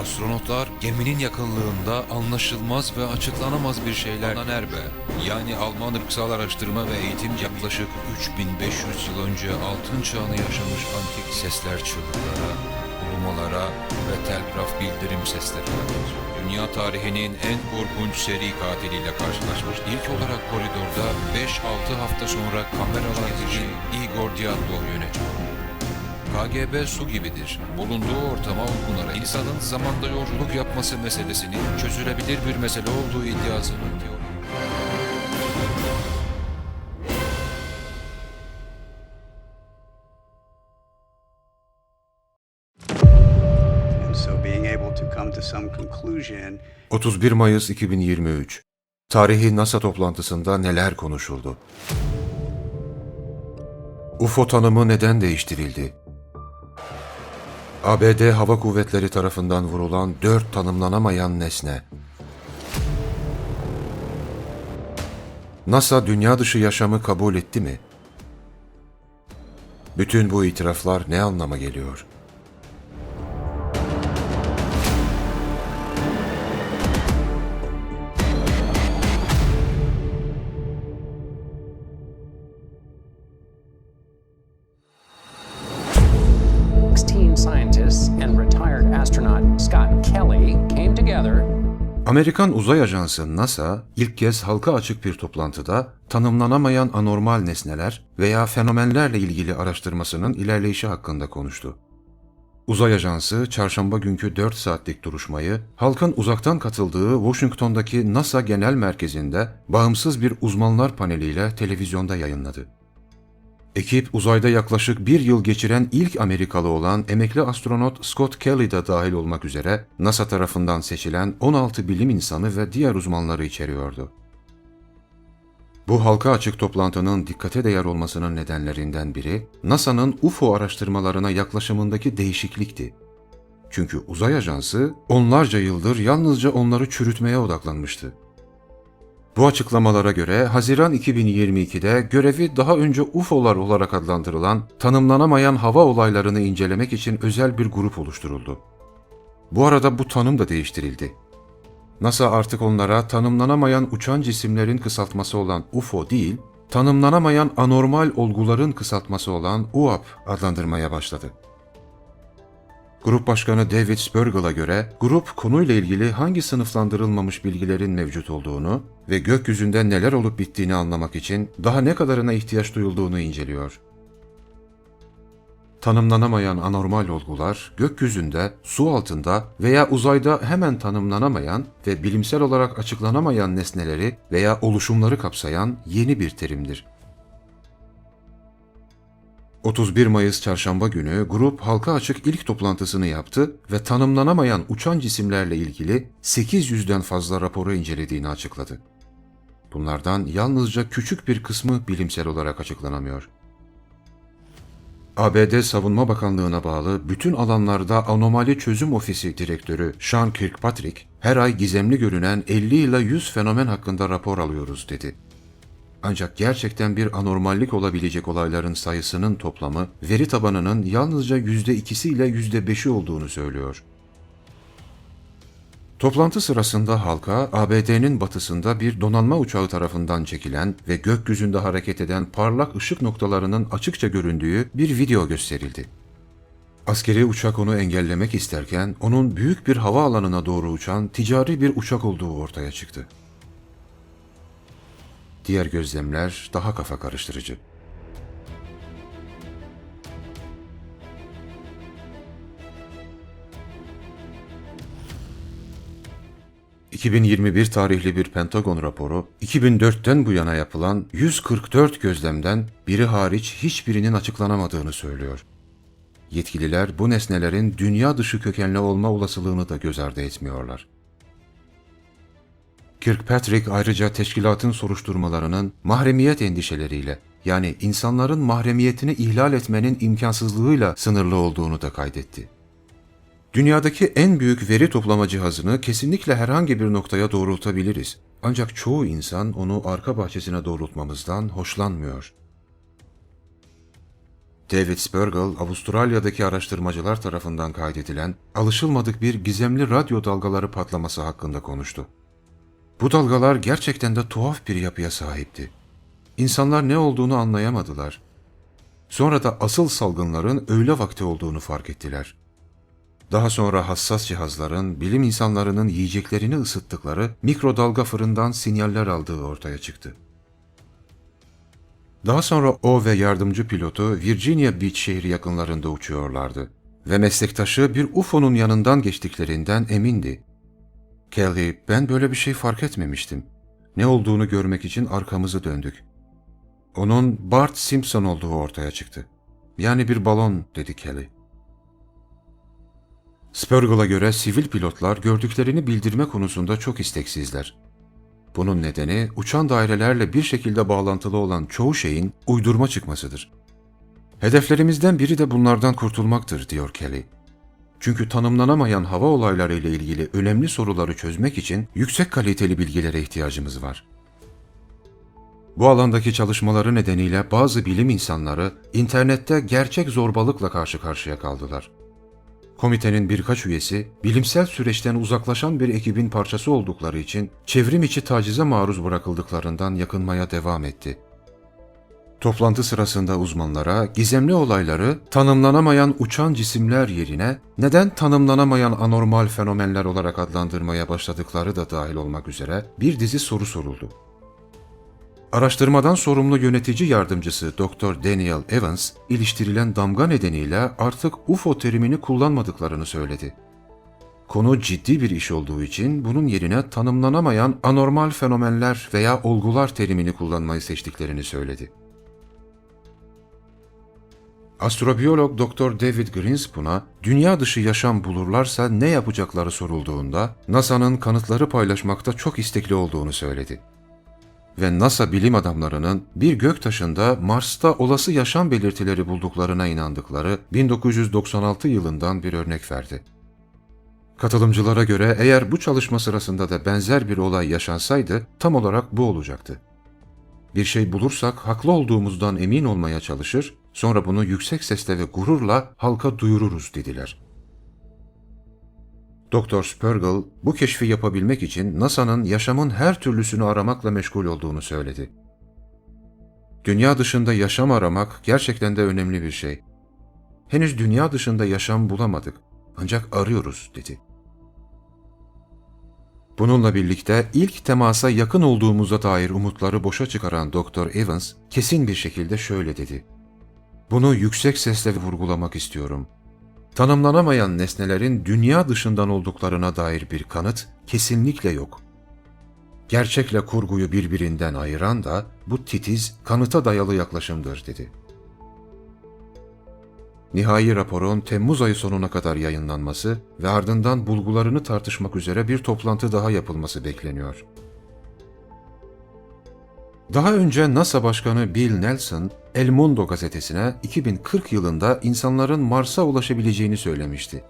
Astronotlar geminin yakınlığında anlaşılmaz ve açıklanamaz bir şeyler Erbe, yani Alman ırksal araştırma ve eğitim yaklaşık 3500 yıl önce altın çağını yaşamış antik sesler çığlıklara, ulumalara ve telgraf bildirim seslerine benziyor. Dünya tarihinin en korkunç seri katiliyle karşılaşmış. İlk olarak koridorda 5-6 hafta sonra kameralar için Igor Diatlov yönetiyor. KGB su gibidir. Bulunduğu ortama uygunarak insanın zamanda yolculuk yapması meselesinin çözülebilir bir mesele olduğu iddiasını diyor. So being able to come to some conclusion 31 Mayıs 2023 Tarihi NASA toplantısında neler konuşuldu? UFO tanımı neden değiştirildi? ABD Hava Kuvvetleri tarafından vurulan dört tanımlanamayan nesne. NASA dünya dışı yaşamı kabul etti mi? Bütün bu itiraflar ne anlama geliyor? Amerikan Uzay Ajansı NASA ilk kez halka açık bir toplantıda tanımlanamayan anormal nesneler veya fenomenlerle ilgili araştırmasının ilerleyişi hakkında konuştu. Uzay Ajansı çarşamba günkü 4 saatlik duruşmayı halkın uzaktan katıldığı Washington'daki NASA Genel Merkezi'nde bağımsız bir uzmanlar paneliyle televizyonda yayınladı. Ekip uzayda yaklaşık bir yıl geçiren ilk Amerikalı olan emekli astronot Scott Kelly de dahil olmak üzere NASA tarafından seçilen 16 bilim insanı ve diğer uzmanları içeriyordu. Bu halka açık toplantının dikkate değer olmasının nedenlerinden biri NASA'nın UFO araştırmalarına yaklaşımındaki değişiklikti. Çünkü uzay ajansı onlarca yıldır yalnızca onları çürütmeye odaklanmıştı. Bu açıklamalara göre Haziran 2022'de görevi daha önce UFO'lar olarak adlandırılan tanımlanamayan hava olaylarını incelemek için özel bir grup oluşturuldu. Bu arada bu tanım da değiştirildi. NASA artık onlara tanımlanamayan uçan cisimlerin kısaltması olan UFO değil, tanımlanamayan anormal olguların kısaltması olan UAP adlandırmaya başladı. Grup Başkanı David Spergel'a göre grup konuyla ilgili hangi sınıflandırılmamış bilgilerin mevcut olduğunu ve gökyüzünde neler olup bittiğini anlamak için daha ne kadarına ihtiyaç duyulduğunu inceliyor. Tanımlanamayan anormal olgular gökyüzünde, su altında veya uzayda hemen tanımlanamayan ve bilimsel olarak açıklanamayan nesneleri veya oluşumları kapsayan yeni bir terimdir. 31 Mayıs çarşamba günü grup halka açık ilk toplantısını yaptı ve tanımlanamayan uçan cisimlerle ilgili 800'den fazla raporu incelediğini açıkladı. Bunlardan yalnızca küçük bir kısmı bilimsel olarak açıklanamıyor. ABD Savunma Bakanlığı'na bağlı bütün alanlarda anomali çözüm ofisi direktörü Sean Kirkpatrick, her ay gizemli görünen 50 ila 100 fenomen hakkında rapor alıyoruz dedi. Ancak gerçekten bir anormallik olabilecek olayların sayısının toplamı veri tabanının yalnızca %2'si ile %5'i olduğunu söylüyor. Toplantı sırasında halka ABD'nin batısında bir donanma uçağı tarafından çekilen ve gökyüzünde hareket eden parlak ışık noktalarının açıkça göründüğü bir video gösterildi. Askeri uçak onu engellemek isterken onun büyük bir hava alanına doğru uçan ticari bir uçak olduğu ortaya çıktı. Diğer gözlemler daha kafa karıştırıcı. ...2021 tarihli bir Pentagon raporu... ...2004'ten bu yana yapılan 144 gözlemden... ...biri hariç hiçbirinin açıklanamadığını söylüyor. Yetkililer bu nesnelerin dünya dışı kökenli olma olasılığını da göz ardı etmiyorlar. Kirkpatrick ayrıca teşkilatın soruşturmalarının mahremiyet endişeleriyle yani insanların mahremiyetini ihlal etmenin imkansızlığıyla sınırlı olduğunu da kaydetti. Dünyadaki en büyük veri toplama cihazını kesinlikle herhangi bir noktaya doğrultabiliriz. Ancak çoğu insan onu arka bahçesine doğrultmamızdan hoşlanmıyor. David Spergel, Avustralya'daki araştırmacılar tarafından kaydedilen alışılmadık bir gizemli radyo dalgaları patlaması hakkında konuştu. Bu dalgalar gerçekten de tuhaf bir yapıya sahipti. İnsanlar ne olduğunu anlayamadılar. Sonra da asıl salgınların öğle vakti olduğunu fark ettiler. Daha sonra hassas cihazların bilim insanlarının yiyeceklerini ısıttıkları mikrodalga fırından sinyaller aldığı ortaya çıktı. Daha sonra o ve yardımcı pilotu Virginia Beach şehri yakınlarında uçuyorlardı ve meslektaşı bir UFO'nun yanından geçtiklerinden emindi. Kelly, ben böyle bir şey fark etmemiştim. Ne olduğunu görmek için arkamızı döndük. Onun Bart Simpson olduğu ortaya çıktı. Yani bir balon, dedi Kelly. Spergel'a göre sivil pilotlar gördüklerini bildirme konusunda çok isteksizler. Bunun nedeni uçan dairelerle bir şekilde bağlantılı olan çoğu şeyin uydurma çıkmasıdır. Hedeflerimizden biri de bunlardan kurtulmaktır, diyor Kelly. Çünkü tanımlanamayan hava olayları ile ilgili önemli soruları çözmek için yüksek kaliteli bilgilere ihtiyacımız var. Bu alandaki çalışmaları nedeniyle bazı bilim insanları internette gerçek zorbalıkla karşı karşıya kaldılar. Komitenin birkaç üyesi bilimsel süreçten uzaklaşan bir ekibin parçası oldukları için çevrim içi tacize maruz bırakıldıklarından yakınmaya devam etti. Toplantı sırasında uzmanlara gizemli olayları tanımlanamayan uçan cisimler yerine neden tanımlanamayan anormal fenomenler olarak adlandırmaya başladıkları da dahil olmak üzere bir dizi soru soruldu. Araştırmadan sorumlu yönetici yardımcısı Dr. Daniel Evans, iliştirilen damga nedeniyle artık UFO terimini kullanmadıklarını söyledi. Konu ciddi bir iş olduğu için bunun yerine tanımlanamayan anormal fenomenler veya olgular terimini kullanmayı seçtiklerini söyledi. Astrobiyolog Dr. David Greenspoon'a dünya dışı yaşam bulurlarsa ne yapacakları sorulduğunda NASA'nın kanıtları paylaşmakta çok istekli olduğunu söyledi ve NASA bilim adamlarının bir göktaşında Mars'ta olası yaşam belirtileri bulduklarına inandıkları 1996 yılından bir örnek verdi. Katılımcılara göre eğer bu çalışma sırasında da benzer bir olay yaşansaydı tam olarak bu olacaktı. Bir şey bulursak haklı olduğumuzdan emin olmaya çalışır, sonra bunu yüksek sesle ve gururla halka duyururuz dediler.'' Dr. Spergel bu keşfi yapabilmek için NASA'nın yaşamın her türlüsünü aramakla meşgul olduğunu söyledi. Dünya dışında yaşam aramak gerçekten de önemli bir şey. Henüz dünya dışında yaşam bulamadık ancak arıyoruz dedi. Bununla birlikte ilk temasa yakın olduğumuza dair umutları boşa çıkaran Dr. Evans kesin bir şekilde şöyle dedi. Bunu yüksek sesle vurgulamak istiyorum. Tanımlanamayan nesnelerin dünya dışından olduklarına dair bir kanıt kesinlikle yok. Gerçekle kurguyu birbirinden ayıran da bu titiz, kanıta dayalı yaklaşımdır dedi. Nihai raporun Temmuz ayı sonuna kadar yayınlanması ve ardından bulgularını tartışmak üzere bir toplantı daha yapılması bekleniyor. Daha önce NASA Başkanı Bill Nelson, El Mundo gazetesine 2040 yılında insanların Mars'a ulaşabileceğini söylemişti.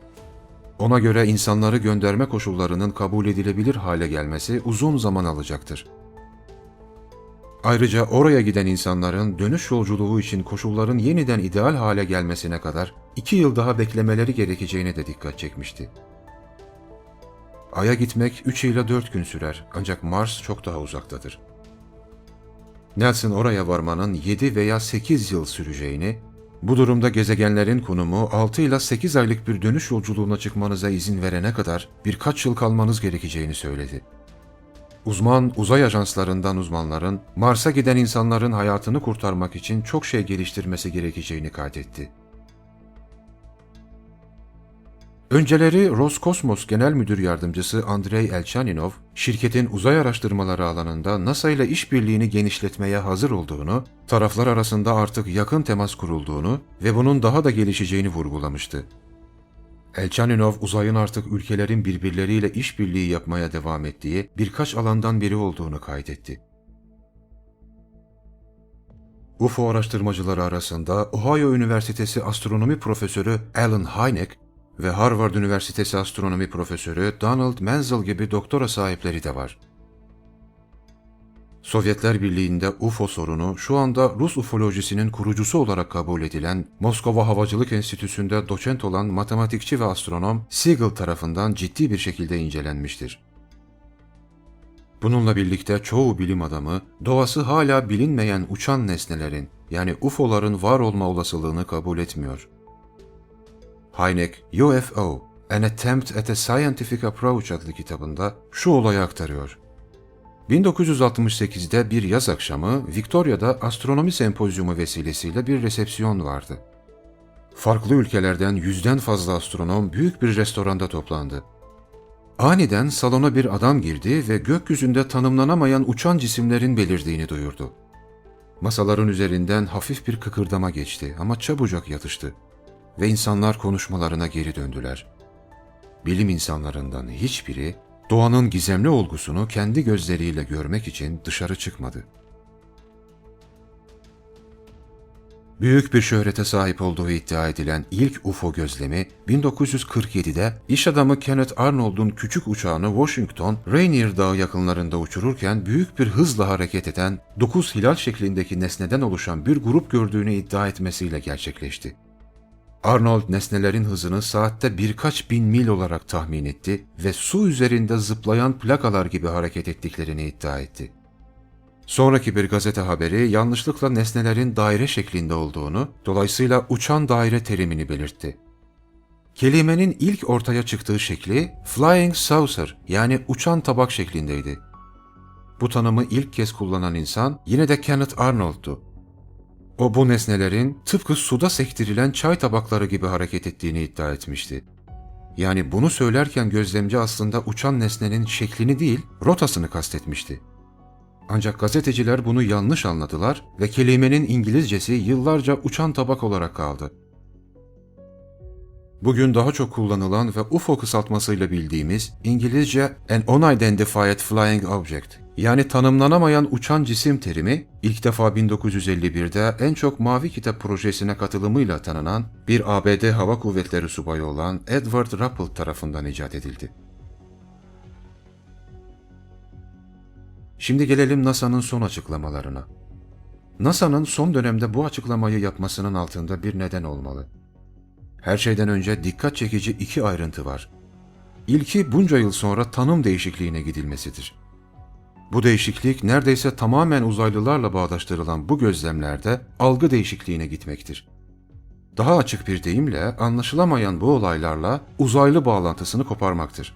Ona göre insanları gönderme koşullarının kabul edilebilir hale gelmesi uzun zaman alacaktır. Ayrıca oraya giden insanların dönüş yolculuğu için koşulların yeniden ideal hale gelmesine kadar iki yıl daha beklemeleri gerekeceğine de dikkat çekmişti. Ay'a gitmek 3 ile 4 gün sürer ancak Mars çok daha uzaktadır. Nelson oraya varmanın 7 veya 8 yıl süreceğini, bu durumda gezegenlerin konumu 6 ile 8 aylık bir dönüş yolculuğuna çıkmanıza izin verene kadar birkaç yıl kalmanız gerekeceğini söyledi. Uzman uzay ajanslarından uzmanların Mars'a giden insanların hayatını kurtarmak için çok şey geliştirmesi gerekeceğini kaydetti. Önceleri Roskosmos Genel Müdür Yardımcısı Andrei Elchaninov, şirketin uzay araştırmaları alanında NASA ile işbirliğini genişletmeye hazır olduğunu, taraflar arasında artık yakın temas kurulduğunu ve bunun daha da gelişeceğini vurgulamıştı. Elchaninov uzayın artık ülkelerin birbirleriyle işbirliği yapmaya devam ettiği birkaç alandan biri olduğunu kaydetti. UFO araştırmacıları arasında Ohio Üniversitesi Astronomi Profesörü Alan Hynek ve Harvard Üniversitesi Astronomi Profesörü Donald Menzel gibi doktora sahipleri de var. Sovyetler Birliği'nde UFO sorunu şu anda Rus ufolojisinin kurucusu olarak kabul edilen Moskova Havacılık Enstitüsü'nde doçent olan matematikçi ve astronom Siegel tarafından ciddi bir şekilde incelenmiştir. Bununla birlikte çoğu bilim adamı doğası hala bilinmeyen uçan nesnelerin yani UFO'ların var olma olasılığını kabul etmiyor. Hynek, UFO, An Attempt at a Scientific Approach adlı kitabında şu olayı aktarıyor. 1968'de bir yaz akşamı Victoria'da astronomi sempozyumu vesilesiyle bir resepsiyon vardı. Farklı ülkelerden yüzden fazla astronom büyük bir restoranda toplandı. Aniden salona bir adam girdi ve gökyüzünde tanımlanamayan uçan cisimlerin belirdiğini duyurdu. Masaların üzerinden hafif bir kıkırdama geçti ama çabucak yatıştı ve insanlar konuşmalarına geri döndüler. Bilim insanlarından hiçbiri doğanın gizemli olgusunu kendi gözleriyle görmek için dışarı çıkmadı. Büyük bir şöhrete sahip olduğu iddia edilen ilk UFO gözlemi 1947'de iş adamı Kenneth Arnold'un küçük uçağını Washington, Rainier Dağı yakınlarında uçururken büyük bir hızla hareket eden 9 hilal şeklindeki nesneden oluşan bir grup gördüğünü iddia etmesiyle gerçekleşti. Arnold nesnelerin hızını saatte birkaç bin mil olarak tahmin etti ve su üzerinde zıplayan plakalar gibi hareket ettiklerini iddia etti. Sonraki bir gazete haberi yanlışlıkla nesnelerin daire şeklinde olduğunu, dolayısıyla uçan daire terimini belirtti. Kelimenin ilk ortaya çıktığı şekli flying saucer yani uçan tabak şeklindeydi. Bu tanımı ilk kez kullanan insan yine de Kenneth Arnold'tu. O bu nesnelerin tıpkı suda sektirilen çay tabakları gibi hareket ettiğini iddia etmişti. Yani bunu söylerken gözlemci aslında uçan nesnenin şeklini değil, rotasını kastetmişti. Ancak gazeteciler bunu yanlış anladılar ve kelimenin İngilizcesi yıllarca uçan tabak olarak kaldı. Bugün daha çok kullanılan ve UFO kısaltmasıyla bildiğimiz İngilizce An Unidentified Flying Object yani tanımlanamayan uçan cisim terimi ilk defa 1951'de en çok Mavi Kitap projesine katılımıyla tanınan bir ABD Hava Kuvvetleri subayı olan Edward Rappelt tarafından icat edildi. Şimdi gelelim NASA'nın son açıklamalarına. NASA'nın son dönemde bu açıklamayı yapmasının altında bir neden olmalı. Her şeyden önce dikkat çekici iki ayrıntı var. İlki bunca yıl sonra tanım değişikliğine gidilmesidir. Bu değişiklik neredeyse tamamen uzaylılarla bağdaştırılan bu gözlemlerde algı değişikliğine gitmektir. Daha açık bir deyimle anlaşılamayan bu olaylarla uzaylı bağlantısını koparmaktır.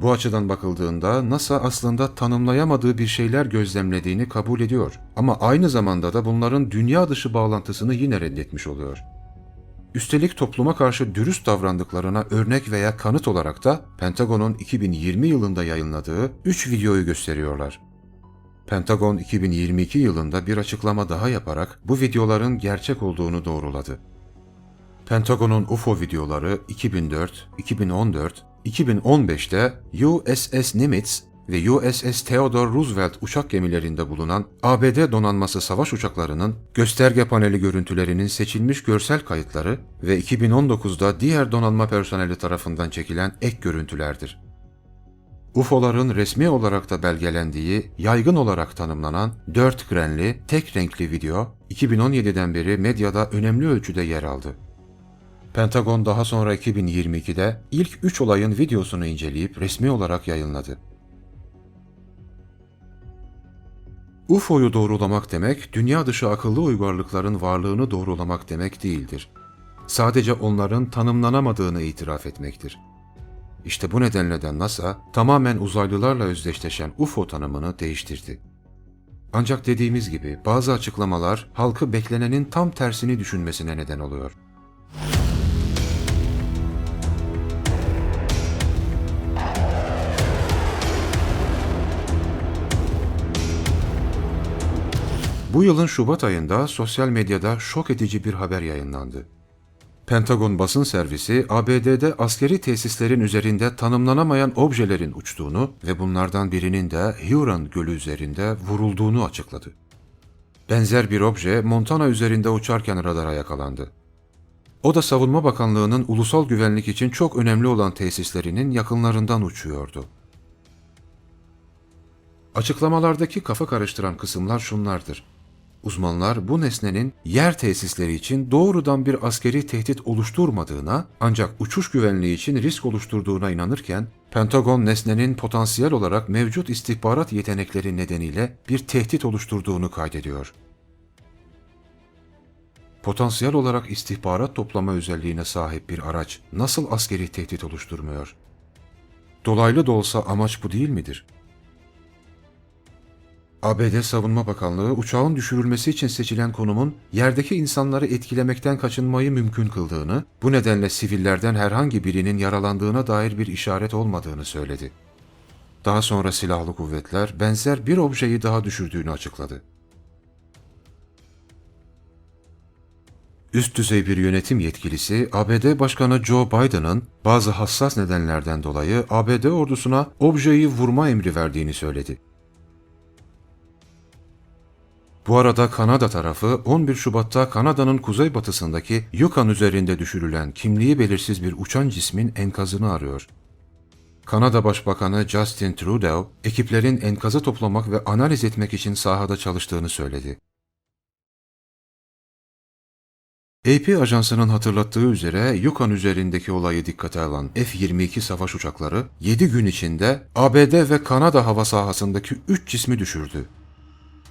Bu açıdan bakıldığında NASA aslında tanımlayamadığı bir şeyler gözlemlediğini kabul ediyor ama aynı zamanda da bunların dünya dışı bağlantısını yine reddetmiş oluyor. Üstelik topluma karşı dürüst davrandıklarına örnek veya kanıt olarak da Pentagon'un 2020 yılında yayınladığı 3 videoyu gösteriyorlar. Pentagon 2022 yılında bir açıklama daha yaparak bu videoların gerçek olduğunu doğruladı. Pentagon'un UFO videoları 2004, 2014, 2015'te USS Nimitz ve USS Theodore Roosevelt uçak gemilerinde bulunan ABD donanması savaş uçaklarının gösterge paneli görüntülerinin seçilmiş görsel kayıtları ve 2019'da diğer donanma personeli tarafından çekilen ek görüntülerdir. UFO'ların resmi olarak da belgelendiği, yaygın olarak tanımlanan dört grenli, tek renkli video 2017'den beri medyada önemli ölçüde yer aldı. Pentagon daha sonra 2022'de ilk 3 olayın videosunu inceleyip resmi olarak yayınladı. UFO'yu doğrulamak demek, dünya dışı akıllı uygarlıkların varlığını doğrulamak demek değildir. Sadece onların tanımlanamadığını itiraf etmektir. İşte bu nedenle de NASA tamamen uzaylılarla özdeşleşen UFO tanımını değiştirdi. Ancak dediğimiz gibi bazı açıklamalar halkı beklenenin tam tersini düşünmesine neden oluyor. Bu yılın Şubat ayında sosyal medyada şok edici bir haber yayınlandı. Pentagon basın servisi ABD'de askeri tesislerin üzerinde tanımlanamayan objelerin uçtuğunu ve bunlardan birinin de Huron Gölü üzerinde vurulduğunu açıkladı. Benzer bir obje Montana üzerinde uçarken radara yakalandı. O da Savunma Bakanlığı'nın ulusal güvenlik için çok önemli olan tesislerinin yakınlarından uçuyordu. Açıklamalardaki kafa karıştıran kısımlar şunlardır. Uzmanlar bu nesnenin yer tesisleri için doğrudan bir askeri tehdit oluşturmadığına ancak uçuş güvenliği için risk oluşturduğuna inanırken Pentagon nesnenin potansiyel olarak mevcut istihbarat yetenekleri nedeniyle bir tehdit oluşturduğunu kaydediyor. Potansiyel olarak istihbarat toplama özelliğine sahip bir araç nasıl askeri tehdit oluşturmuyor? Dolaylı da olsa amaç bu değil midir? ABD Savunma Bakanlığı uçağın düşürülmesi için seçilen konumun yerdeki insanları etkilemekten kaçınmayı mümkün kıldığını, bu nedenle sivillerden herhangi birinin yaralandığına dair bir işaret olmadığını söyledi. Daha sonra silahlı kuvvetler benzer bir objeyi daha düşürdüğünü açıkladı. Üst düzey bir yönetim yetkilisi ABD Başkanı Joe Biden'ın bazı hassas nedenlerden dolayı ABD ordusuna objeyi vurma emri verdiğini söyledi. Bu arada Kanada tarafı 11 Şubat'ta Kanada'nın kuzeybatısındaki Yukon üzerinde düşürülen kimliği belirsiz bir uçan cismin enkazını arıyor. Kanada Başbakanı Justin Trudeau, ekiplerin enkazı toplamak ve analiz etmek için sahada çalıştığını söyledi. AP ajansının hatırlattığı üzere Yukon üzerindeki olayı dikkate alan F-22 savaş uçakları 7 gün içinde ABD ve Kanada hava sahasındaki 3 cismi düşürdü.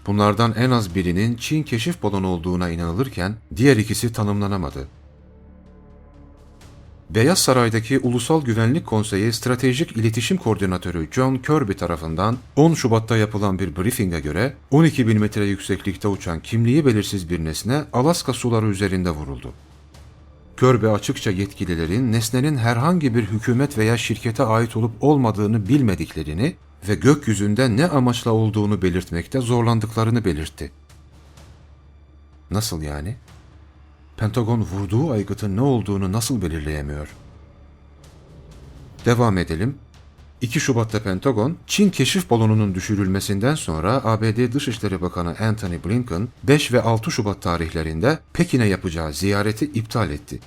Bunlardan en az birinin Çin keşif balonu olduğuna inanılırken diğer ikisi tanımlanamadı. Beyaz Saray'daki Ulusal Güvenlik Konseyi Stratejik İletişim Koordinatörü John Kirby tarafından 10 Şubat'ta yapılan bir briefinge göre 12 bin metre yükseklikte uçan kimliği belirsiz bir nesne Alaska suları üzerinde vuruldu. Kirby açıkça yetkililerin nesnenin herhangi bir hükümet veya şirkete ait olup olmadığını bilmediklerini ve gökyüzünde ne amaçla olduğunu belirtmekte zorlandıklarını belirtti. Nasıl yani? Pentagon vurduğu aygıtın ne olduğunu nasıl belirleyemiyor? Devam edelim. 2 Şubat'ta Pentagon, Çin keşif balonunun düşürülmesinden sonra ABD Dışişleri Bakanı Anthony Blinken 5 ve 6 Şubat tarihlerinde Pekin'e yapacağı ziyareti iptal etti.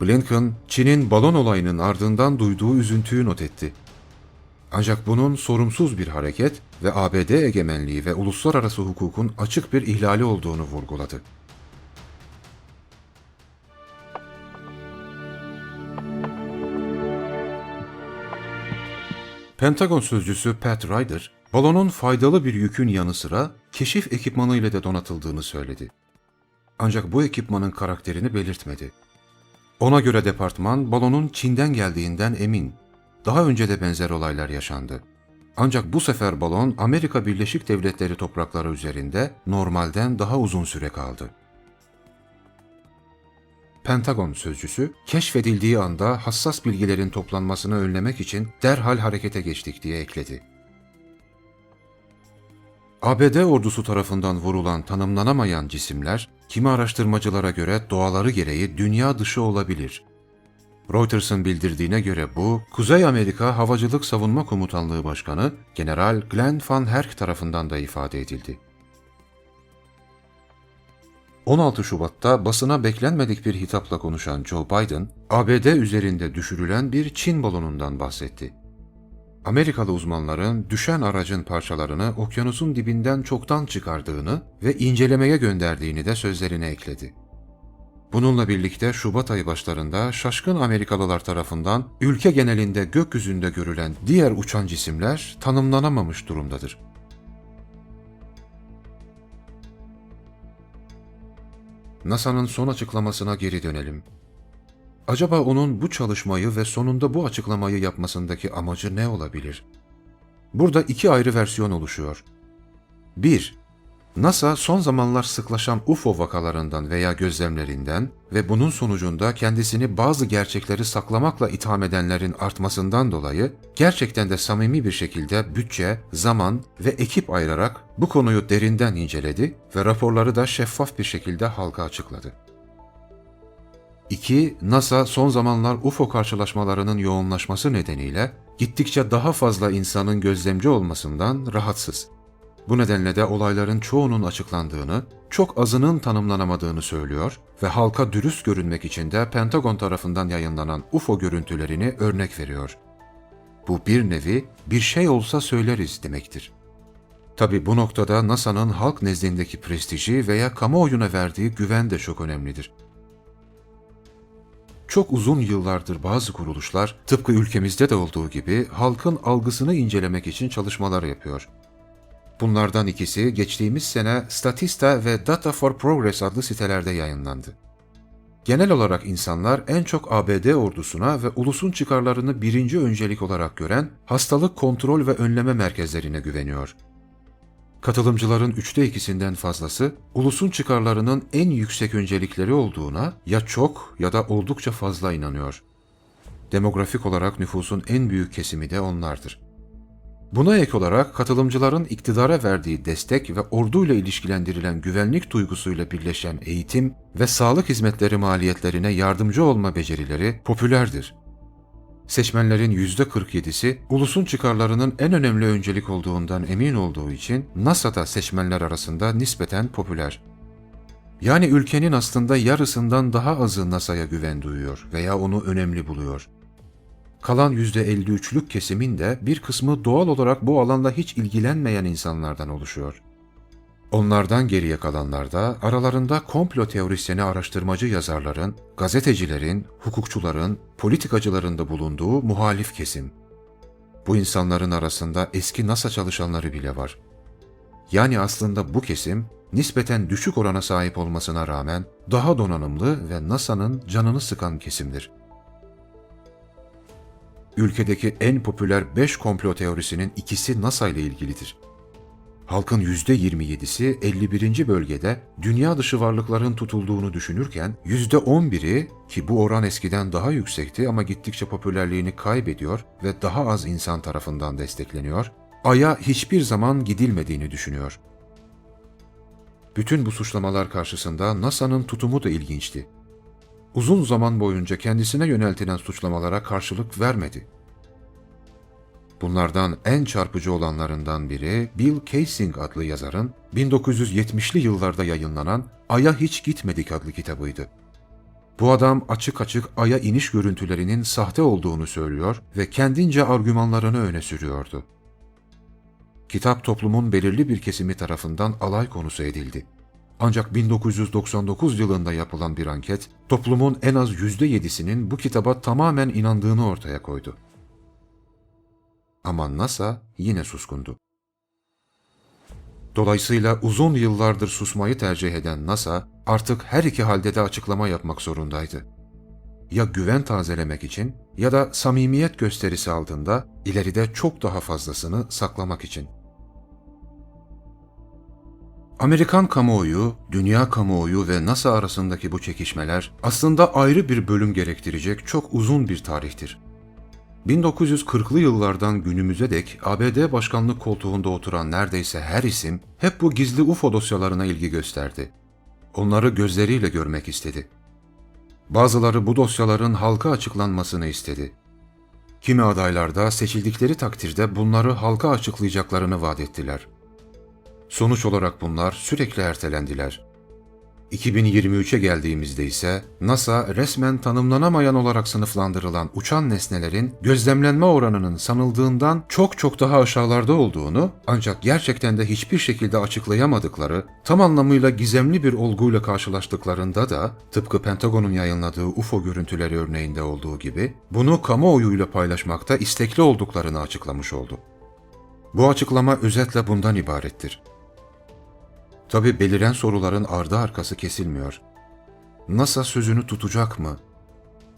Blinken, Çin'in balon olayının ardından duyduğu üzüntüyü not etti. Ancak bunun sorumsuz bir hareket ve ABD egemenliği ve uluslararası hukukun açık bir ihlali olduğunu vurguladı. Pentagon sözcüsü Pat Ryder, balonun faydalı bir yükün yanı sıra keşif ekipmanı ile de donatıldığını söyledi. Ancak bu ekipmanın karakterini belirtmedi. Ona göre departman balonun Çin'den geldiğinden emin. Daha önce de benzer olaylar yaşandı. Ancak bu sefer balon Amerika Birleşik Devletleri toprakları üzerinde normalden daha uzun süre kaldı. Pentagon sözcüsü, keşfedildiği anda hassas bilgilerin toplanmasını önlemek için derhal harekete geçtik diye ekledi. ABD ordusu tarafından vurulan tanımlanamayan cisimler, kimi araştırmacılara göre doğaları gereği dünya dışı olabilir. Reuters'ın bildirdiğine göre bu, Kuzey Amerika Havacılık Savunma Komutanlığı Başkanı General Glenn Van Herk tarafından da ifade edildi. 16 Şubat'ta basına beklenmedik bir hitapla konuşan Joe Biden, ABD üzerinde düşürülen bir Çin balonundan bahsetti. Amerikalı uzmanların düşen aracın parçalarını okyanusun dibinden çoktan çıkardığını ve incelemeye gönderdiğini de sözlerine ekledi. Bununla birlikte Şubat ayı başlarında şaşkın Amerikalılar tarafından ülke genelinde gökyüzünde görülen diğer uçan cisimler tanımlanamamış durumdadır. NASA'nın son açıklamasına geri dönelim. Acaba onun bu çalışmayı ve sonunda bu açıklamayı yapmasındaki amacı ne olabilir? Burada iki ayrı versiyon oluşuyor. 1. NASA son zamanlar sıklaşan UFO vakalarından veya gözlemlerinden ve bunun sonucunda kendisini bazı gerçekleri saklamakla itham edenlerin artmasından dolayı gerçekten de samimi bir şekilde bütçe, zaman ve ekip ayırarak bu konuyu derinden inceledi ve raporları da şeffaf bir şekilde halka açıkladı. 2. NASA son zamanlar UFO karşılaşmalarının yoğunlaşması nedeniyle gittikçe daha fazla insanın gözlemci olmasından rahatsız. Bu nedenle de olayların çoğunun açıklandığını, çok azının tanımlanamadığını söylüyor ve halka dürüst görünmek için de Pentagon tarafından yayınlanan UFO görüntülerini örnek veriyor. Bu bir nevi bir şey olsa söyleriz demektir. Tabi bu noktada NASA'nın halk nezdindeki prestiji veya kamuoyuna verdiği güven de çok önemlidir. Çok uzun yıllardır bazı kuruluşlar tıpkı ülkemizde de olduğu gibi halkın algısını incelemek için çalışmalar yapıyor. Bunlardan ikisi geçtiğimiz sene Statista ve Data for Progress adlı sitelerde yayınlandı. Genel olarak insanlar en çok ABD ordusuna ve ulusun çıkarlarını birinci öncelik olarak gören hastalık kontrol ve önleme merkezlerine güveniyor. Katılımcıların üçte ikisinden fazlası ulusun çıkarlarının en yüksek öncelikleri olduğuna ya çok ya da oldukça fazla inanıyor. Demografik olarak nüfusun en büyük kesimi de onlardır. Buna ek olarak katılımcıların iktidara verdiği destek ve orduyla ilişkilendirilen güvenlik duygusuyla birleşen eğitim ve sağlık hizmetleri maliyetlerine yardımcı olma becerileri popülerdir. Seçmenlerin %47'si ulusun çıkarlarının en önemli öncelik olduğundan emin olduğu için NASA'da seçmenler arasında nispeten popüler. Yani ülkenin aslında yarısından daha azı NASA'ya güven duyuyor veya onu önemli buluyor. Kalan %53'lük kesimin de bir kısmı doğal olarak bu alanda hiç ilgilenmeyen insanlardan oluşuyor. Onlardan geriye kalanlar da aralarında komplo teorisyeni araştırmacı yazarların, gazetecilerin, hukukçuların, politikacıların da bulunduğu muhalif kesim. Bu insanların arasında eski NASA çalışanları bile var. Yani aslında bu kesim nispeten düşük orana sahip olmasına rağmen daha donanımlı ve NASA'nın canını sıkan kesimdir. Ülkedeki en popüler 5 komplo teorisinin ikisi NASA ile ilgilidir. Halkın %27'si 51. bölgede dünya dışı varlıkların tutulduğunu düşünürken %11'i ki bu oran eskiden daha yüksekti ama gittikçe popülerliğini kaybediyor ve daha az insan tarafından destekleniyor, Ay'a hiçbir zaman gidilmediğini düşünüyor. Bütün bu suçlamalar karşısında NASA'nın tutumu da ilginçti. Uzun zaman boyunca kendisine yöneltilen suçlamalara karşılık vermedi. Bunlardan en çarpıcı olanlarından biri Bill Kaysing adlı yazarın 1970'li yıllarda yayınlanan Ay'a Hiç Gitmedik adlı kitabıydı. Bu adam açık açık Ay'a iniş görüntülerinin sahte olduğunu söylüyor ve kendince argümanlarını öne sürüyordu. Kitap toplumun belirli bir kesimi tarafından alay konusu edildi. Ancak 1999 yılında yapılan bir anket, toplumun en az %7'sinin bu kitaba tamamen inandığını ortaya koydu. Ama NASA yine suskundu. Dolayısıyla uzun yıllardır susmayı tercih eden NASA artık her iki halde de açıklama yapmak zorundaydı. Ya güven tazelemek için ya da samimiyet gösterisi aldığında ileride çok daha fazlasını saklamak için. Amerikan kamuoyu, dünya kamuoyu ve NASA arasındaki bu çekişmeler aslında ayrı bir bölüm gerektirecek çok uzun bir tarihtir. 1940'lı yıllardan günümüze dek ABD başkanlık koltuğunda oturan neredeyse her isim hep bu gizli UFO dosyalarına ilgi gösterdi. Onları gözleriyle görmek istedi. Bazıları bu dosyaların halka açıklanmasını istedi. Kimi adaylar da seçildikleri takdirde bunları halka açıklayacaklarını vaat ettiler. Sonuç olarak bunlar sürekli ertelendiler. 2023'e geldiğimizde ise NASA resmen tanımlanamayan olarak sınıflandırılan uçan nesnelerin gözlemlenme oranının sanıldığından çok çok daha aşağılarda olduğunu ancak gerçekten de hiçbir şekilde açıklayamadıkları, tam anlamıyla gizemli bir olguyla karşılaştıklarında da tıpkı Pentagon'un yayınladığı UFO görüntüleri örneğinde olduğu gibi bunu kamuoyuyla paylaşmakta istekli olduklarını açıklamış oldu. Bu açıklama özetle bundan ibarettir. Tabi beliren soruların ardı arkası kesilmiyor. NASA sözünü tutacak mı?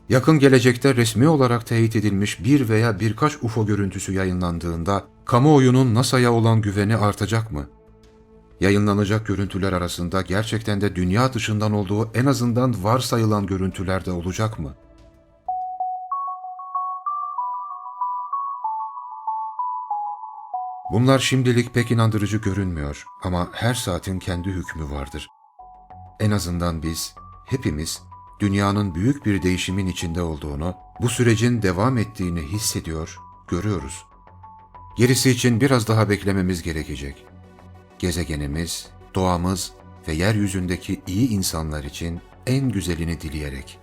Yakın gelecekte resmi olarak teyit edilmiş bir veya birkaç UFO görüntüsü yayınlandığında kamuoyunun NASA'ya olan güveni artacak mı? Yayınlanacak görüntüler arasında gerçekten de dünya dışından olduğu en azından varsayılan görüntüler de olacak mı? Bunlar şimdilik pek inandırıcı görünmüyor ama her saatin kendi hükmü vardır. En azından biz, hepimiz dünyanın büyük bir değişimin içinde olduğunu, bu sürecin devam ettiğini hissediyor, görüyoruz. Gerisi için biraz daha beklememiz gerekecek. Gezegenimiz, doğamız ve yeryüzündeki iyi insanlar için en güzelini dileyerek.